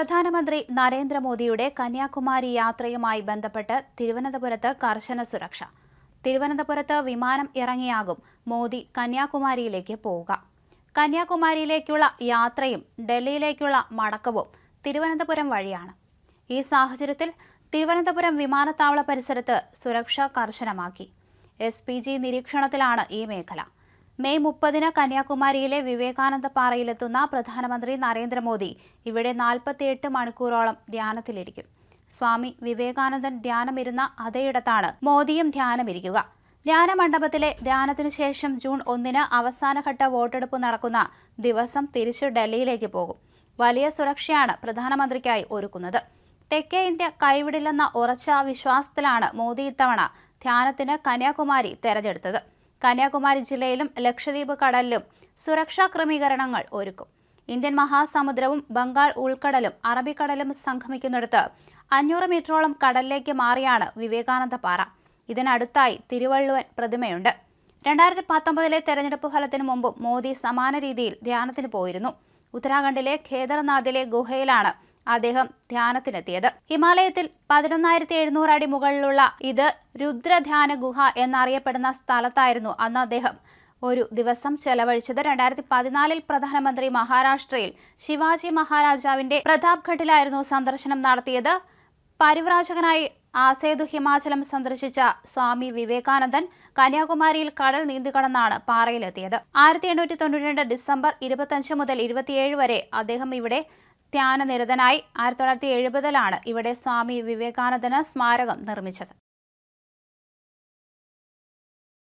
പ്രധാനമന്ത്രി നരേന്ദ്രമോദിയുടെ കന്യാകുമാരി യാത്രയുമായി ബന്ധപ്പെട്ട് തിരുവനന്തപുരത്ത് കർശന സുരക്ഷ. തിരുവനന്തപുരത്ത് വിമാനം ഇറങ്ങിയാകും മോദി കന്യാകുമാരിയിലേക്ക് പോവുക. കന്യാകുമാരിയിലേക്കുള്ള യാത്രയും ഡൽഹിയിലേക്കുള്ള മടക്കവും തിരുവനന്തപുരം വഴിയാണ്. ഈ സാഹചര്യത്തിൽ തിരുവനന്തപുരം വിമാനത്താവള പരിസരത്ത് സുരക്ഷ കർശനമാക്കി. എസ് നിരീക്ഷണത്തിലാണ് ഈ മേഖല. മെയ് മുപ്പതിന് കന്യാകുമാരിയിലെ വിവേകാനന്ദ പാറയിലെത്തുന്ന പ്രധാനമന്ത്രി നരേന്ദ്രമോദി ഇവിടെ നാൽപ്പത്തിയെട്ട് മണിക്കൂറോളം ധ്യാനത്തിലിരിക്കും. സ്വാമി വിവേകാനന്ദൻ ധ്യാനമിരുന്ന അതേയിടത്താണ് മോദിയും ധ്യാനമിരിക്കുക. ധ്യാനമണ്ഡപത്തിലെ ധ്യാനത്തിനു ശേഷം ജൂൺ ഒന്നിന് അവസാനഘട്ട വോട്ടെടുപ്പ് നടക്കുന്ന ദിവസം തിരിച്ചു ഡൽഹിയിലേക്ക് പോകും. വലിയ സുരക്ഷയാണ് പ്രധാനമന്ത്രിക്കായി ഒരുക്കുന്നത്. തെക്കേ ഇന്ത്യ കൈവിടില്ലെന്ന ഉറച്ച വിശ്വാസത്തിലാണ് മോദി ഇത്തവണ ധ്യാനത്തിന് കന്യാകുമാരി തെരഞ്ഞെടുത്തത്. കന്യാകുമാരി ജില്ലയിലും ലക്ഷദ്വീപ് കടലിലും സുരക്ഷാ ക്രമീകരണങ്ങൾ ഒരുക്കും. ഇന്ത്യൻ മഹാസമുദ്രവും ബംഗാൾ ഉൾക്കടലും അറബിക്കടലും സംഗമിക്കുന്നിടത്ത് അഞ്ഞൂറ് മീറ്ററോളം കടലിലേക്ക് മാറിയാണ് വിവേകാനന്ദ പാറ. ഇതിനടുത്തായി തിരുവള്ളുവൻ പ്രതിമയുണ്ട്. രണ്ടായിരത്തി പത്തൊമ്പതിലെ തെരഞ്ഞെടുപ്പ് ഫലത്തിന് മുമ്പും മോദി സമാന രീതിയിൽ ധ്യാനത്തിന് പോയിരുന്നു. ഉത്തരാഖണ്ഡിലെ ഖേദർനാഥിലെ ഗുഹയിലാണ് അദ്ദേഹം ധ്യാനത്തിനെത്തിയത്. ഹിമാലയത്തിൽ പതിനൊന്നായിരത്തി എഴുന്നൂറ് അടി മുകളിലുള്ള ഇത് രുദ്രധ്യാന ഗുഹ എന്നറിയപ്പെടുന്ന സ്ഥലത്തായിരുന്നു അന്ന് അദ്ദേഹം ഒരു ദിവസം ചെലവഴിച്ചത്. രണ്ടായിരത്തി പതിനാലിൽ പ്രധാനമന്ത്രി മഹാരാഷ്ട്രയിൽ ശിവാജി മഹാരാജാവിന്റെ പ്രതാപ്ഘട്ടിലായിരുന്നു സന്ദർശനം നടത്തിയത്. പരിവ്രാജകനായി ആസേതു ഹിമാചലം സന്ദർശിച്ച സ്വാമി വിവേകാനന്ദൻ കന്യാകുമാരിയിൽ കടൽ നീന്തിക്കടന്നാണ് പാറയിലെത്തിയത്. ആയിരത്തി എണ്ണൂറ്റി തൊണ്ണൂറ്റി രണ്ട് ഡിസംബർ ഇരുപത്തഞ്ച് മുതൽ ഇരുപത്തിയേഴ് വരെ അദ്ദേഹം ഇവിടെ ധ്യാനനിരതനായി ആയിരത്തി തൊള്ളായിരത്തി എഴുപതിലാണ് ഇവിടെ സ്വാമി വിവേകാനന്ദന് സ്മാരകം നിർമ്മിച്ചത്.